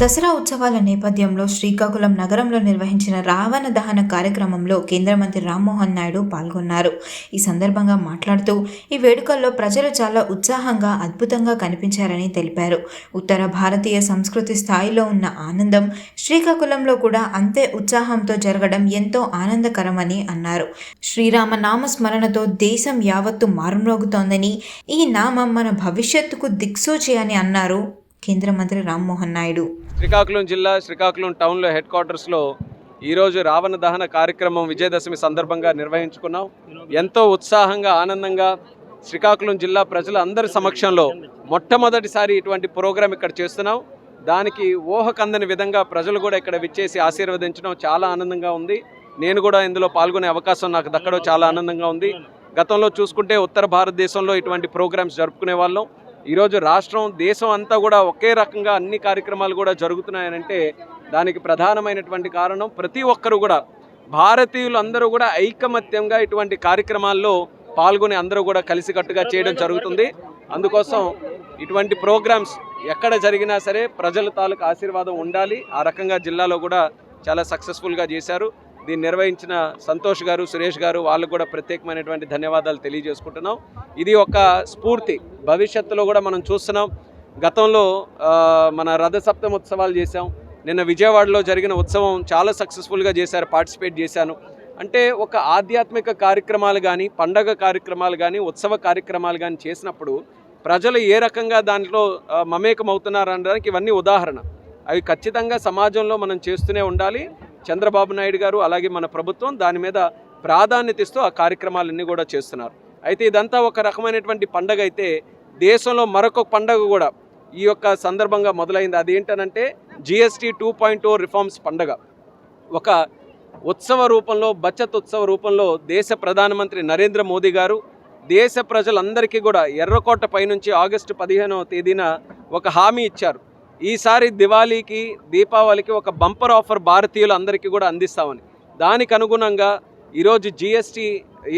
దసరా ఉత్సవాల నేపథ్యంలో శ్రీకాకుళం నగరంలో నిర్వహించిన రావణ దహన కార్యక్రమంలో కేంద్ర మంత్రి రామ్మోహన్ నాయుడు పాల్గొన్నారు. ఈ సందర్భంగా మాట్లాడుతూ ఈ వేడుకల్లో ప్రజలు చాలా ఉత్సాహంగా అద్భుతంగా కనిపించారని తెలిపారు. ఉత్తర భారతీయ సంస్కృతి స్థాయిలో ఉన్న ఆనందం శ్రీకాకుళంలో కూడా అంతే ఉత్సాహంతో జరగడం ఎంతో ఆనందకరమని అన్నారు. శ్రీరామ నామ స్మరణతో దేశం యావత్తు మారుమ్రోగుతోందని ఈ నామం మన భవిష్యత్తుకు దిక్సూచి అని అన్నారు కేంద్ర మంత్రి రామ్మోహన్ నాయుడు. శ్రీకాకుళం జిల్లా శ్రీకాకుళం టౌన్లో హెడ్ క్వార్టర్స్లో ఈరోజు రావణ దహన కార్యక్రమం విజయదశమి సందర్భంగా నిర్వహించుకున్నాం. ఎంతో ఉత్సాహంగా ఆనందంగా శ్రీకాకుళం జిల్లా ప్రజల అందరి సమక్షంలో మొట్టమొదటిసారి ఇటువంటి ప్రోగ్రాం ఇక్కడ చేస్తున్నాం. దానికి ఊహ కందని విధంగా ప్రజలు కూడా ఇక్కడ విచ్చేసి ఆశీర్వదించడం చాలా ఆనందంగా ఉంది. నేను కూడా ఇందులో పాల్గొనే అవకాశం నాకు దక్కడం చాలా ఆనందంగా ఉంది. గతంలో చూసుకుంటే ఉత్తర భారతదేశంలో ఇటువంటి ప్రోగ్రామ్స్ జరుపుకునే వాళ్ళం. ఈరోజు రాష్ట్రం దేశం అంతా కూడా ఒకే రకంగా అన్ని కార్యక్రమాలు కూడా జరుగుతున్నాయనంటే దానికి ప్రధానమైనటువంటి కారణం ప్రతి ఒక్కరు కూడా భారతీయులు అందరూ కూడా ఐకమత్యంగా ఇటువంటి కార్యక్రమాల్లో పాల్గొని అందరూ కూడా కలిసికట్టుగా చేయడం జరుగుతుంది. అందుకోసం ఇటువంటి ప్రోగ్రామ్స్ ఎక్కడ జరిగినా సరే ప్రజల తాలూకు ఆశీర్వాదం ఉండాలి. ఆ రకంగా జిల్లాలో కూడా చాలా సక్సెస్ఫుల్గా చేశారు. దీన్ని నిర్వహించిన సంతోష్ గారు సురేష్ గారు వాళ్ళకు కూడా ప్రత్యేకమైనటువంటి ధన్యవాదాలు తెలియజేసుకుంటున్నాం. ఇది ఒక స్ఫూర్తి. భవిష్యత్తులో కూడా మనం చూస్తున్నాం. గతంలో మన రథసప్తమి ఉత్సవాలు చేశాం. నిన్న విజయవాడలో జరిగిన ఉత్సవం చాలా సక్సెస్ఫుల్గా చేశారు పార్టిసిపేట్ చేశాను. అంటే ఒక ఆధ్యాత్మిక కార్యక్రమాలు కానీ పండగ కార్యక్రమాలు కానీ ఉత్సవ కార్యక్రమాలు కానీ చేసినప్పుడు ప్రజలు ఏ రకంగా దాంట్లో మమేకమవుతున్నారు మమేకం అనడానికి ఇవన్నీ ఉదాహరణ. అవి ఖచ్చితంగా సమాజంలో మనం చేస్తూనే ఉండాలి. చంద్రబాబు నాయుడు గారు అలాగే మన ప్రభుత్వం దాని మీద ప్రాధాన్యత ఇస్తూ ఆ కార్యక్రమాలన్నీ కూడా చేస్తున్నారు. అయితే ఇదంతా ఒక రకమైనటువంటి పండగ అయితే దేశంలో మరొక పండగ కూడా ఈ యొక్క సందర్భంగా మొదలైంది. అదేంటనంటే జిఎస్టీ టూ పాయింట్ రిఫార్మ్స్ పండగ. ఒక ఉత్సవ రూపంలో బచత్ ఉత్సవ రూపంలో దేశ ప్రధానమంత్రి నరేంద్ర మోదీ గారు దేశ ప్రజలందరికీ కూడా ఎర్రకోట పైనుంచి ఆగస్టు పదిహేనవ తేదీన ఒక హామీ ఇచ్చారు. ఈసారి దివాళీకి దీపావళికి ఒక బంపర్ ఆఫర్ భారతీయులు అందరికీ కూడా అందిస్తామని. దానికి అనుగుణంగా ఈరోజు జిఎస్టీ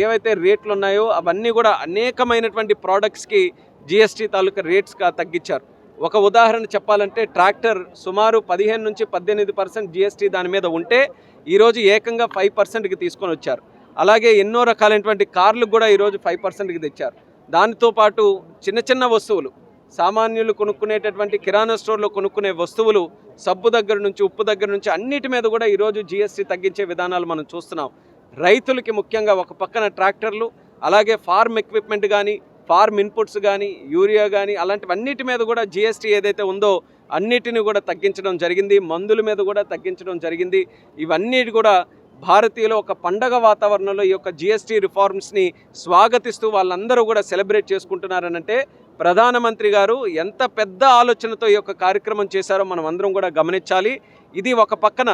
ఏవైతే రేట్లు ఉన్నాయో అవన్నీ కూడా అనేకమైనటువంటి ప్రోడక్ట్స్కి జిఎస్టీ తాలూకా రేట్స్గా తగ్గించారు. ఒక ఉదాహరణ చెప్పాలంటే ట్రాక్టర్ సుమారు పదిహేను నుంచి పద్దెనిమిది పర్సెంట్ జిఎస్టీ దాని మీద ఉంటే ఈరోజు ఏకంగా ఫైవ్ పర్సెంట్కి తీసుకొని వచ్చారు. అలాగే ఎన్నో రకాలైనటువంటి కార్లు కూడా ఈరోజు ఫైవ్ పర్సెంట్కి తెచ్చారు. దానితో పాటు చిన్న చిన్న వస్తువులు సామాన్యులు కొనుక్కునేటటువంటి కిరాణా స్టోర్లో కొనుక్కునే వస్తువులు సబ్బు దగ్గర నుంచి ఉప్పు దగ్గర నుంచి అన్నిటి మీద కూడా ఈరోజు జిఎస్టీ తగ్గించే విధానాలు మనం చూస్తున్నాం. రైతులకి ముఖ్యంగా ఒక పక్కన ట్రాక్టర్లు అలాగే ఫార్మ్ ఎక్విప్మెంట్ కానీ ఫార్మ్ ఇన్పుట్స్ కానీ యూరియా కానీ అలాంటివన్నిటి మీద కూడా జిఎస్టీ ఏదైతే ఉందో అన్నిటిని కూడా తగ్గించడం జరిగింది. మందుల మీద కూడా తగ్గించడం జరిగింది. ఇవన్నీ కూడా భారతీయులు ఒక పండగ వాతావరణంలో ఈ యొక్క జిఎస్టీ రిఫార్మ్స్ని స్వాగతిస్తూ వాళ్ళందరూ కూడా సెలబ్రేట్ చేసుకుంటున్నారనంటే ప్రధానమంత్రి గారు ఎంత పెద్ద ఆలోచనతో ఈ యొక్క కార్యక్రమం చేశారో మనం అందరం కూడా గమనించాలి. ఇది ఒక పక్కన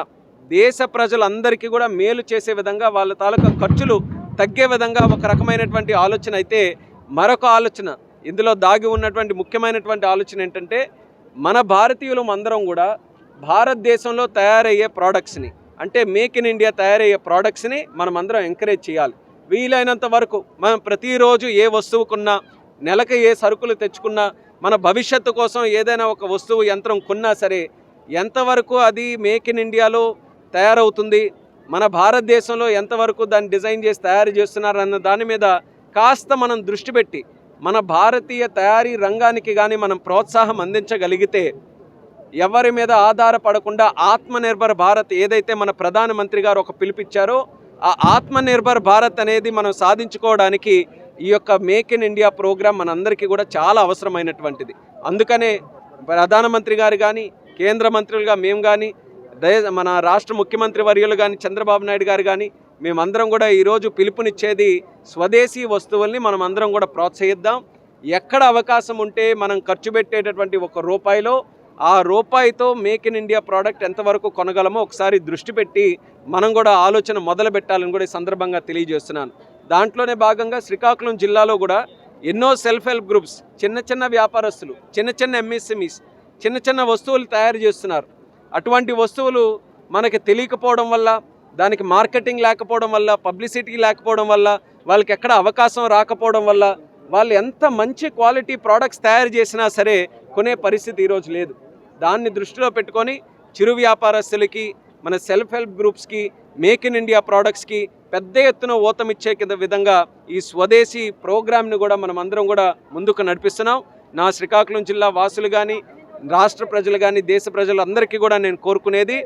దేశ ప్రజలందరికీ కూడా మేలు చేసే విధంగా వాళ్ళ తాలూకా ఖర్చులు తగ్గే విధంగా ఒక రకమైనటువంటి ఆలోచన అయితే మరొక ఆలోచన ఇందులో దాగి ఉన్నటువంటి ముఖ్యమైనటువంటి ఆలోచన ఏంటంటే మన భారతీయులు అందరం కూడా భారతదేశంలో తయారయ్యే ప్రోడక్ట్స్ని అంటే మేక్ ఇన్ ఇండియా తయారయ్యే ప్రోడక్ట్స్ని మనం అందరం ఎంకరేజ్ చేయాలి. వీలైనంత వరకు మనం ప్రతిరోజు ఏ వస్తువుకున్నా నెలకు ఏ సరుకులు తెచ్చుకున్నా మన భవిష్యత్తు కోసం ఏదైనా ఒక వస్తువు యంత్రం కొన్నా సరే ఎంతవరకు అది మేక్ ఇన్ ఇండియాలో తయారవుతుంది మన భారతదేశంలో ఎంతవరకు దాన్ని డిజైన్ చేసి తయారు చేస్తున్నారు అన్న దాని మీద కాస్త మనం దృష్టి పెట్టి మన భారతీయ తయారీ రంగానికి కానీ మనం ప్రోత్సాహం అందించగలిగితే ఎవరి మీద ఆధారపడకుండా ఆత్మనిర్భర్ భారత్ ఏదైతే మన ప్రధానమంత్రి గారు ఒక పిలిపిచ్చారో ఆ ఆత్మనిర్భర్ భారత్ అనేది మనం సాధించుకోవడానికి ఈ యొక్క మేక్ ఇన్ ఇండియా ప్రోగ్రాం మనందరికీ కూడా చాలా అవసరమైనటువంటిది. అందుకనే ప్రధానమంత్రి గారు కానీ కేంద్ర మంత్రులుగా మేము కానీ మన రాష్ట్ర ముఖ్యమంత్రి వర్యులు కానీ చంద్రబాబు నాయుడు గారు కానీ మేమందరం కూడా ఈరోజు పిలుపునిచ్చేది స్వదేశీ వస్తువుల్ని మనం అందరం కూడా ప్రోత్సహిద్దాం. ఎక్కడ అవకాశం ఉంటే మనం ఖర్చు పెట్టేటటువంటి ఒక రూపాయిలో ఆ రూపాయితో మేక్ ఇన్ ఇండియా ప్రోడక్ట్ ఎంతవరకు కొనగలమో ఒకసారి దృష్టి పెట్టి మనం కూడా ఆలోచన మొదలు పెట్టాలని కూడా ఈ సందర్భంగా తెలియజేస్తున్నాను. దాంట్లోనే భాగంగా శ్రీకాకుళం జిల్లాలో కూడా ఎన్నో సెల్ఫ్ హెల్ప్ గ్రూప్స్ చిన్న చిన్న వ్యాపారస్తులు చిన్న చిన్న ఎంఎస్ఎంఈస్ చిన్న చిన్న వస్తువులు తయారు చేస్తున్నారు. అటువంటి వస్తువులు మనకి తెలియకపోవడం వల్ల దానికి మార్కెటింగ్ లేకపోవడం వల్ల పబ్లిసిటీ లేకపోవడం వల్ల వాళ్ళకి ఎక్కడ అవకాశం రాకపోవడం వల్ల వాళ్ళు ఎంత మంచి క్వాలిటీ ప్రోడక్ట్స్ తయారు చేసినా సరే కొనే పరిస్థితి ఈరోజు లేదు. దాన్ని దృష్టిలో పెట్టుకొని చిరు వ్యాపారస్తులకి మన సెల్ఫ్ హెల్ప్ గ్రూప్స్కి మేక్ ఇన్ ఇండియా ప్రోడక్ట్స్కి పెద్ద ఎత్తున ఊతమిచ్చే కింద విధంగా ఈ స్వదేశీ ప్రోగ్రామ్ని కూడా మనం అందరం కూడా ముందుకు నడిపిస్తున్నాం. నా శ్రీకాకుళం జిల్లా వాసులు కానీ రాష్ట్ర ప్రజలు కానీ దేశ ప్రజలందరికీ కూడా నేను కోరుకునేది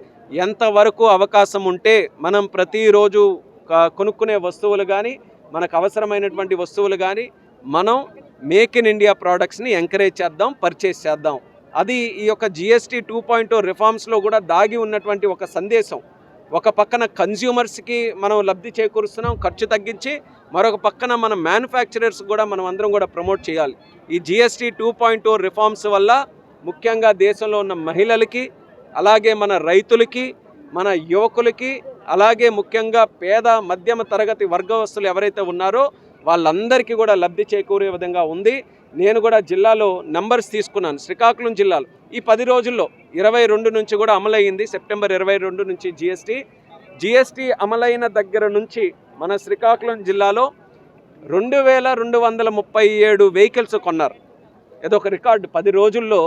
ఎంతవరకు అవకాశం ఉంటే మనం ప్రతిరోజు కొనుక్కునే వస్తువులు కానీ మనకు అవసరమైనటువంటి వస్తువులు కానీ మనం మేక్ ఇన్ ఇండియా ప్రోడక్ట్స్ని ఎంకరేజ్ చేద్దాం పర్చేస్ చేద్దాం. అది ఈ యొక్క జిఎస్టీ టూ పాయింట్ రిఫార్మ్స్లో కూడా దాగి ఉన్నటువంటి ఒక సందేశం. ఒక పక్కన కన్జ్యూమర్స్కి మనం లబ్ధి చేకూరుస్తున్నాం ఖర్చు తగ్గించి మరొక పక్కన మన మ్యానుఫ్యాక్చరర్స్ కూడా మనం అందరం కూడా ప్రమోట్ చేయాలి. ఈ జిఎస్టీ టూ పాయింట్ రిఫార్మ్స్ వల్ల ముఖ్యంగా దేశంలో ఉన్న మహిళలకి అలాగే మన రైతులకి మన యువకులకి అలాగే ముఖ్యంగా పేద మధ్యమ తరగతి వర్గవస్తులు ఎవరైతే ఉన్నారో వాళ్ళందరికీ కూడా లబ్ధి చేకూరే విధంగా ఉంది. నేను కూడా జిల్లాలో నంబర్స్ తీసుకున్నాను. శ్రీకాకుళం జిల్లాలో. ఈ పది రోజుల్లో ఇరవై రెండు నుంచి కూడా అమలయ్యింది. సెప్టెంబర్ ఇరవై రెండు నుంచి జిఎస్టీ. జిఎస్టీ అమలైన దగ్గర నుంచి మన శ్రీకాకుళం జిల్లాలో రెండు వేల రెండు వందల ముప్పై ఏడు వెహికల్స్ కొన్నారు. ఇదొక రికార్డు. పది రోజుల్లో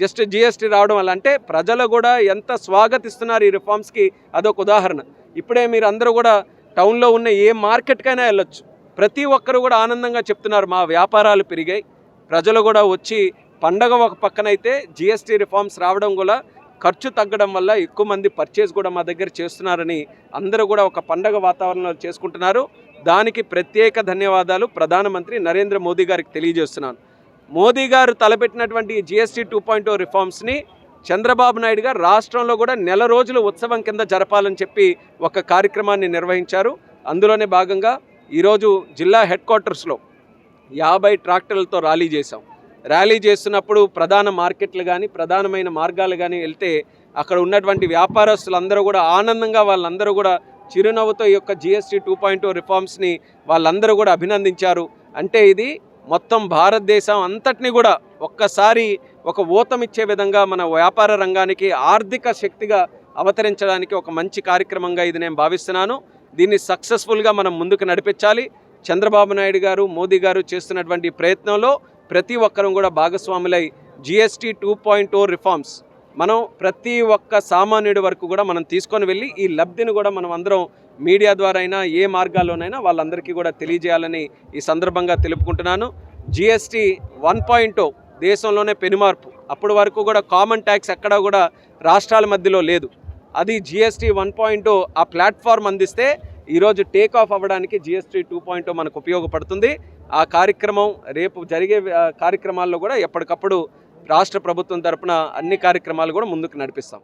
జస్ట్ జిఎస్టీ రావడం వల్ల అంటే ప్రజలు కూడా ఎంత స్వాగతిస్తున్నారు ఈ రిఫార్మ్స్కి అదొక ఉదాహరణ. ఇప్పుడే మీరు అందరూ కూడా టౌన్లో ఉన్న ఏ మార్కెట్కైనా వెళ్ళొచ్చు. ప్రతి ఒక్కరు కూడా ఆనందంగా చెప్తున్నారు మా వ్యాపారాలు పెరిగాయి. ప్రజలు కూడా వచ్చి పండగ ఒక పక్కనైతే జిఎస్టీ రిఫార్మ్స్ రావడం కూడా ఖర్చు తగ్గడం వల్ల ఎక్కువ మంది పర్చేస్ కూడా మా దగ్గర చేస్తున్నారని అందరూ కూడా ఒక పండగ వాతావరణంలో చేసుకుంటున్నారు. దానికి ప్రత్యేక ధన్యవాదాలు ప్రధానమంత్రి నరేంద్ర మోదీ గారికి తెలియజేస్తున్నాను. మోదీ గారు తలపెట్టినటువంటి జిఎస్టీ టూ పాయింట్ రిఫార్మ్స్ని చంద్రబాబు నాయుడు గారు రాష్ట్రంలో కూడా నెల రోజులు ఉత్సవం కింద జరపాలని చెప్పి ఒక కార్యక్రమాన్ని నిర్వహించారు. అందులోనే భాగంగా ఈరోజు జిల్లా హెడ్ క్వార్టర్స్లో యాభై ట్రాక్టర్లతో ర్యాలీ చేశాం. ర్యాలీ చేస్తున్నప్పుడు ప్రధాన మార్కెట్లు కానీ ప్రధానమైన మార్గాలు కానీ వెళ్తే అక్కడ ఉన్నటువంటి వ్యాపారస్తులందరూ కూడా ఆనందంగా వాళ్ళందరూ కూడా చిరునవ్వుతో ఈ యొక్క జిఎస్టీ టూ పాయింట్ టూ రిఫార్మ్స్ని వాళ్ళందరూ కూడా అభినందించారు. అంటే ఇది మొత్తం భారతదేశం అంతటిని కూడా ఒక్కసారి ఒక ఊతమిచ్చే విధంగా మన వ్యాపార రంగానికి ఆర్థిక శక్తిగా అవతరించడానికి ఒక మంచి కార్యక్రమంగా ఇది నేను భావిస్తున్నాను. దీన్ని సక్సెస్ఫుల్గా మనం ముందుకు నడిపించాలి. చంద్రబాబు నాయుడు గారు మోదీ గారు చేస్తున్నటువంటి ప్రయత్నంలో ప్రతి ఒక్కరం కూడా భాగస్వాములై GST two point o reforms మనం ప్రతి ఒక్క సామాన్యుడి వరకు కూడా మనం తీసుకొని వెళ్ళి ఈ లబ్ధిని కూడా మనం అందరం మీడియా ద్వారా అయినా ఏ మార్గాల్లోనైనా వాళ్ళందరికీ కూడా తెలియజేయాలని ఈ సందర్భంగా తెలుపుకుంటున్నాను. జిఎస్టీ వన్ పాయింట్ దేశంలోనే పెనుమార్పు. అప్పటి వరకు కూడా కామన్ ట్యాక్స్ ఎక్కడా కూడా రాష్ట్రాల మధ్యలో లేదు. అది జిఎస్టీ వన్ పాయింట్ ఆ ప్లాట్ఫామ్ అందిస్తే ఈరోజు టేక్ ఆఫ్ అవ్వడానికి జిఎస్టీ టూ పాయింట్ మనకు ఉపయోగపడుతుంది. ఆ కార్యక్రమం రేపు జరిగే కార్యక్రమాల్లో కూడా ఎప్పటికప్పుడు రాష్ట్ర ప్రభుత్వం తరపున అన్ని కార్యక్రమాలు కూడా ముందుకు నడిపిస్తాం.